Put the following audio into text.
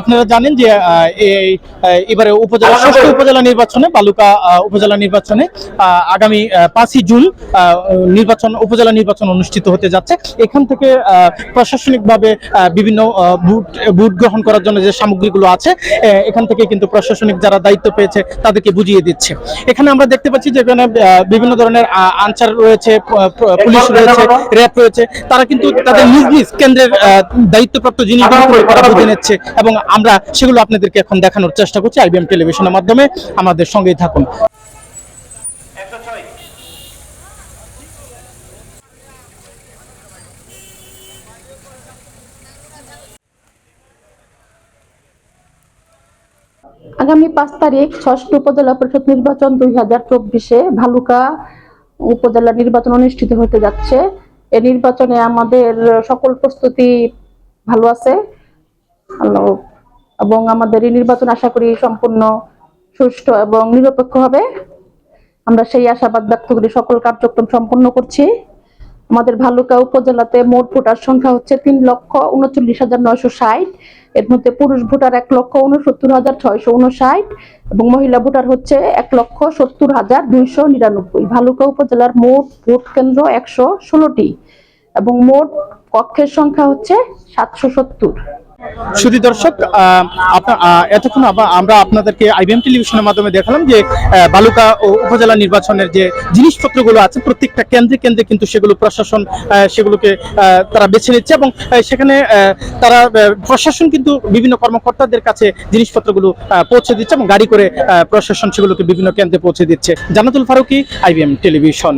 আপনারা জানেন যে এবারে উপজেলা ষষ্ঠ উপজেলা নির্বাচনে বালুকা উপজেলা নির্বাচনে আগামী পাঁচই জুন নির্বাচন উপজেলা নির্বাচন অনুষ্ঠিত হতে যাচ্ছে। এখান থেকে প্রশাসনিকভাবে বিভিন্ন ভোট গ্রহণ করার জন্য যে সামগ্রীগুলো আছে এখান থেকে কিন্তু প্রশাসনিক যারা দায়িত্ব পেয়েছে তাদেরকে বুঝিয়ে দিচ্ছে। এখানে আমরা দেখতে পাচ্ছি যে এখানে বিভিন্ন ধরনের আনসার রয়েছে পুলিশ রয়েছে র্যাব রয়েছে তারা কিন্তু তাদের নিজ নিজ কেন্দ্রের দায়িত্বপ্রাপ্ত জিনিসগুলো বুঝে নিচ্ছে এবং আমরা সেগুলো আপনাদেরকে এখন দেখানোর চেষ্টা করছি আইবিএম টেলিভিশনের মাধ্যমে। আমাদের সঙ্গেই থাকুন। আগামী পাঁচ তারিখ ষষ্ঠ উপজেলা পরিষদ নির্বাচন দুই হাজার চব্বিশে ভালুকা উপজেলা নির্বাচন অনুষ্ঠিত হতে যাচ্ছে। এই নির্বাচনে আমাদের সকল প্রস্তুতি ভালো আছে। আল্লাহ- এবং আমাদের এই নির্বাচন আশা করি সম্পূর্ণ সুষ্ঠু এবং নিরপেক্ষ হবে। আমরা সেই আশাবাদ ব্যক্ত করি, সকল কার্যক্রম সম্পন্ন করছি। আমাদের ভালুকা উপজেলাতে মোট ভোটার সংখ্যা হচ্ছে তিন লক্ষ উনচল্লিশ হাজার নয়শো ষাট। এর মধ্যে পুরুষ ভোটার এক লক্ষ উনসত্তর হাজার ছয়শো উনষাট এবং মহিলা ভোটার হচ্ছে এক লক্ষ সত্তর হাজার দুইশো নিরানব্বই। ভালুকা উপজেলার মোট ভোট কেন্দ্র একশো ষোলোটি এবং মোট কক্ষের সংখ্যা হচ্ছে সাতশো সত্তর। সুধী দর্শক এতক্ষণ আমরা আপনাদেরকে আইবিএম টেলিভিশনের মাধ্যমে দেখালাম যে বালুকা উপজেলা নির্বাচনের যে জিনিসপত্রগুলো আছে, প্রত্যেকটা কেন্দ্রে কেন্দ্রে কিন্তু সেগুলো প্রশাসন সেগুলোকে তারা বেছে নিচ্ছে এবং সেখানে তারা প্রশাসন কিন্তু বিভিন্ন কর্মকর্তাদের কাছে জিনিসপত্রগুলো পৌঁছে দিচ্ছে এবং গাড়ি করে প্রশাসন সেগুলোকে বিভিন্ন কেন্দ্রে পৌঁছে দিচ্ছে। Janatul Faruki IBM television.